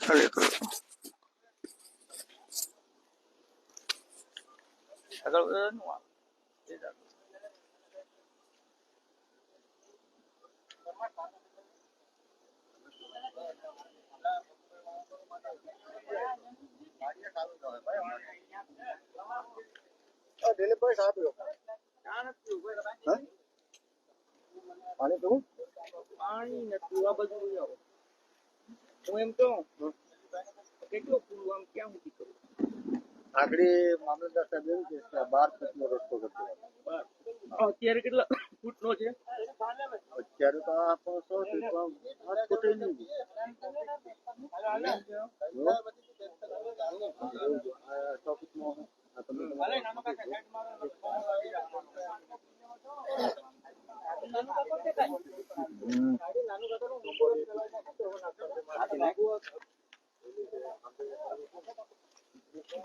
ખરેખર આગળ વધે નું આવે. એ જ આગળ. દિલીપભાઈ સાહેબ લો. ચા નથી પીવું, ભાઈ. હા? પાણી પીવું? પાણી નથી આ બધું હું એમ કહું કેટલો પૂરું આમ ક્યાં સુધી કરું? આગળ મામલતદાર સાહેબ એવું છે કે બાર ફૂટનો રસ્તો કરતો અત્યારે કેટલા ફૂટનો છે? અત્યારે તો આ સો ફીટ પણ આઠ ફૂટ નહીં. આ તમે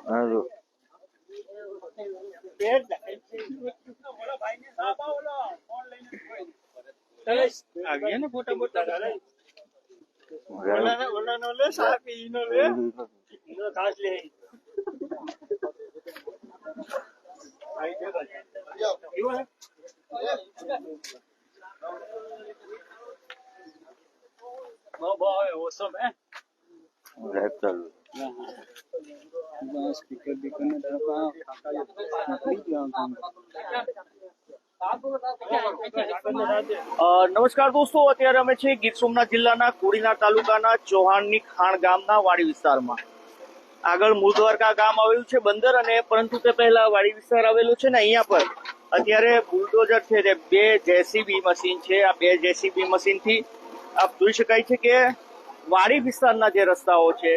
હા જો આવીએ ને લે સાપી ઈનો લે ઈનો ખાસ લે એવું હે? સ્પીકર અ, નમસ્કાર દોસ્તો. અત્યારે અમે છીએ ગીર સોમનાથ જિલ્લાના કોડીના તાલુકાના ચૌહાણની ખાણ ગામના વાડી વિસ્તારમાં. આગળ મૂળ દ્વારકા ગામ આવેલું છે બંદર અને પરંતુ તે પહેલા વાડી વિસ્તાર આવેલો છે ને અહીંયા પર. અત્યારે બુલડોઝર છે તે બે જેસીબી મશીન છે. આ બે જેસીબી મશીનથી આપ જોઈ શકાય છે કે વાડી વિસ્તારના જે રસ્તાઓ છે,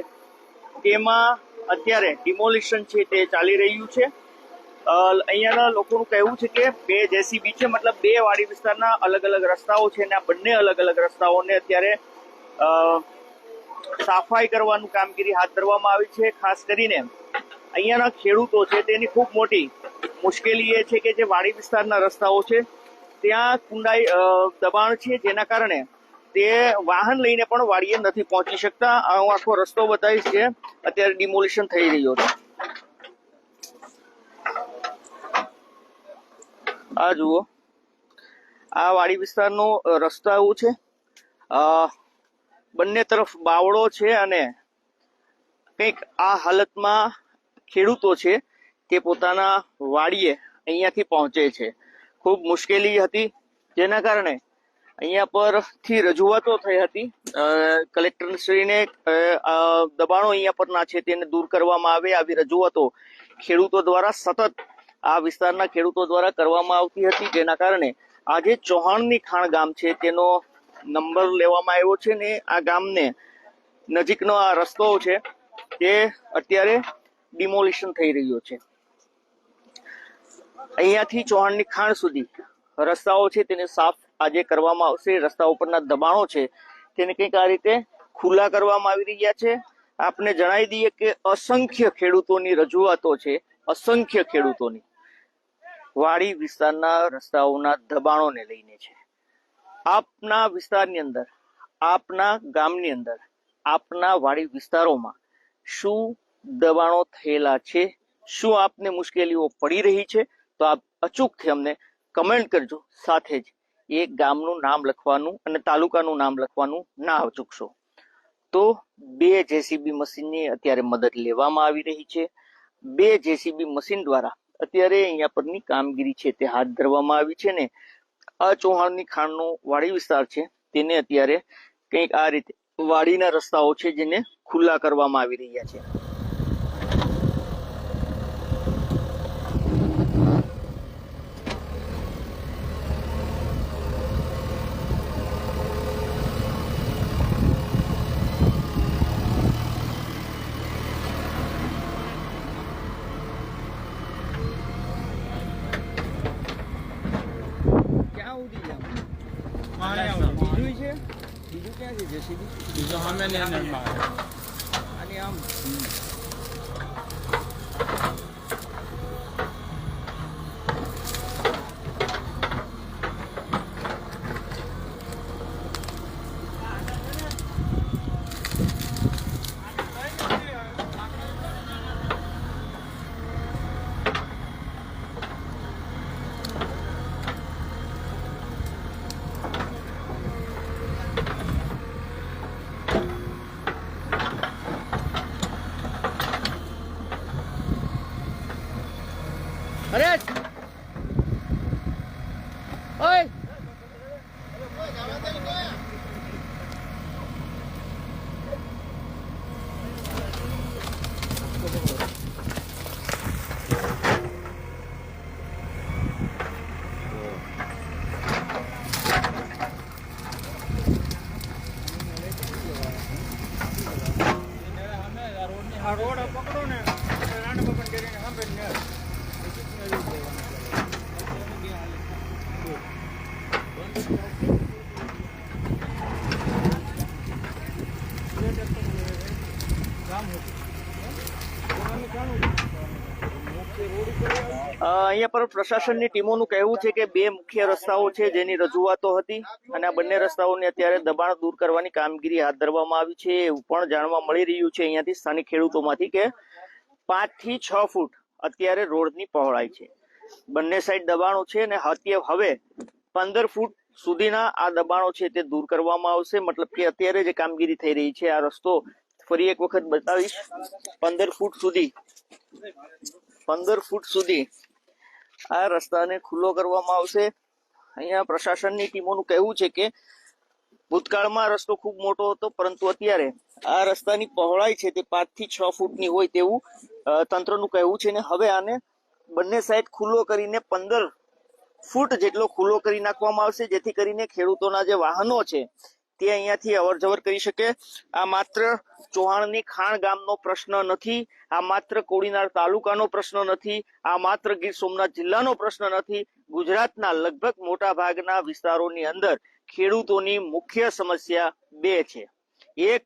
તેમાં અત્યારે ડિમોલિશન છે તે ચાલી રહ્યું છે. અહીંયાના લોકોનું કહેવું છે કે બે જેસીબી છે, મતલબ બે વાડી વિસ્તારના અલગ અલગ રસ્તાઓ છે અને આ બંને અલગ અલગ રસ્તાઓને અત્યારે સાફાઈ કરવાનું કામગીરી હાથ ધરવામાં આવી છે. ખાસ કરીને અહીંયાના ખેડૂતો છે તેની ખૂબ મોટી મુશ્કેલી એ છે કે જે વાડી વિસ્તારના રસ્તાઓ છે, ત્યાં કુંડાઈ દબાણ છે જેના કારણે તે વાહન લઈને પણ વાડીએ નથી પહોંચી શકતા. હું આખો રસ્તો બતાવીશ છે અત્યારે ડિમોલિશન થઈ રહ્યો છે. આ જુઓ. આ વાડી વિસ્તારનો રસ્તા એવું છે. બંને તરફ બાવળો છે અને કંઈક આ હાલતમાં ખેડૂતો છે તે પોતાના વાડીએ અહીંયાથી પહોંચે છે. ખૂબ મુશ્કેલી હતી. જેના કારણે અહીંયા પરથી રજૂઆતો થઈ હતી. કલેક્ટરશ્રીને દબાણો અહીંયા પરના છે તેને દૂર કરવામાં આવે આવી રજૂઆતો ખેડૂતો દ્વારા સતત આ વિસ્તારના ખેડૂતો દ્વારા કરવામાં આવતી હતી. જેના કારણે આજે ચૌહાણની ખાણ ગામ છે તેનો નંબર લેવામાં આવ્યો છે ને આ ગામને નજીકનો આ રસ્તો છે તે અત્યારે ડિમોલિશન થઈ રહ્યો છે. અહીંયાથી ચૌહાણની ખાણ સુધી રસ્તાઓ છે તેને સાફ આજે કરવામાં આવશે, રસ્તા ઉપરના દબાણો છે, તેને કંઈક આ રીતે ખુલ્લા કરવામાં આવી રહ્યા છે. આપને જણાવી દઈએ કે અસંખ્ય ખેડૂતોની રજૂઆતો છે, અસંખ્ય ખેડૂતોની. વાડી વિસ્તારના રસ્તાઓના દબાણોને લઈને છે. આપના વિસ્તારની અંદર, આપના ગામની અંદર, આપના વાડી વિસ્તારોમાં શું દબાણો થયેલા છે, શું આપને મુશ્કેલીઓ પડી રહી છે, તો આપ અચૂકથી અમને કમેન્ટ કરજો સાથે જ એ ગામનું નામ લખવાનું અને તાલુકાનું નામ લખવાનું ના ચૂકશો તો બે જેસીબી મશીનની અત્યારે મદદ લેવામાં આવી રહી છે. બે જેસીબી મશીન દ્વારા અત્યારે અહીંયા પરની કામગીરી છે તે હાથ ધરવામાં આવી છે ને આ ચૌહાણની ખાણનો વાડી વિસ્તાર છે તેને અત્યારે કંઈક આ રીતે વાડીના રસ્તાઓ છે જેને ખુલ્લા કરવામાં આવી રહ્યા છે. બીજું છે બીજું ક્યાં છે જેસીબી બીજો સામે અંદર અને આમ. Arrête અહીંયા પર પ્રશાસનની ટીમોનું કહેવું છે કે બે મુખ્ય રસ્તાઓ છે જેની રજૂઆતો હતી અને આ બંને રસ્તાઓને અત્યારે દબાણ દૂર કરવાની કામગીરી હાથ ધરવામાં આવી છે એવું પણ જાણવા મળી રહ્યું છે અહીંયાથી સ્થાનિક ખેડૂતોમાંથી કે પાંચથી છ ફૂટ અત્યારે રોડની પહોળાઈ છે. બંને સાઈડ દબાણો છે અને હવે પંદર ફૂટ સુધીના આ દબાણો છે તે દૂર કરવામાં આવશે. મતલબ કે અત્યારે જે કામગીરી થઈ રહી છે આ રસ્તો ફરી એક વખત બતાવીશ. પંદર ફૂટ સુધી, પંદર ફૂટ સુધી આ રસ્તાને ખુલ્લો કરવામાં આવશે. અહીંયા પ્રશાસનની ટીમોનું કહેવું છે કે ભૂતકાળમાં રસ્તો ખૂબ મોટો હતો, પરંતુ અત્યારે આ રસ્તાની પહોળાઈ છે તે પાંચથી છ ફૂટની હોય તેવું તંત્રનું કહેવું છે ને હવે આને બંને સાઈડ ખુલ્લો કરીને પંદર ફૂટ જેટલો ખુલ્લો કરી નાખવામાં આવશે, જેથી કરીને ખેડૂતોના જે વાહનો છે તે અહીંયાથી અવર જવર કરી શકે. આ માત્ર ચૌહાણની ખાણ ગામનો પ્રશ્ન નથી. આ માત્ર કોડીનાર તાલુકાનો પ્રશ્ન નથી. આ માત્ર ગીર સોમનાથ જિલ્લાનો પ્રશ્ન નથી. ગુજરાતના લગભગ મોટા ભાગના વિસ્તારોની અંદર ખેડૂતોની મુખ્ય સમસ્યા બે છે. એક,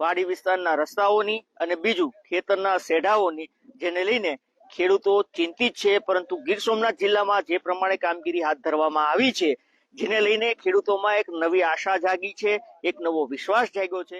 વાડી વિસ્તારના રસ્તાઓની અને બીજું, ખેતરના સેઢાઓની જેને લઈને ખેડૂતો ચિંતિત છે. પરંતુ ગીર સોમનાથ જિલ્લામાં જે પ્રમાણે કામગીરી હાથ ધરવામાં આવી છે જેને લઈને ખેડૂતોમાં એક નવી આશા જાગી છે એક નવો વિશ્વાસ જાગ્યો છે.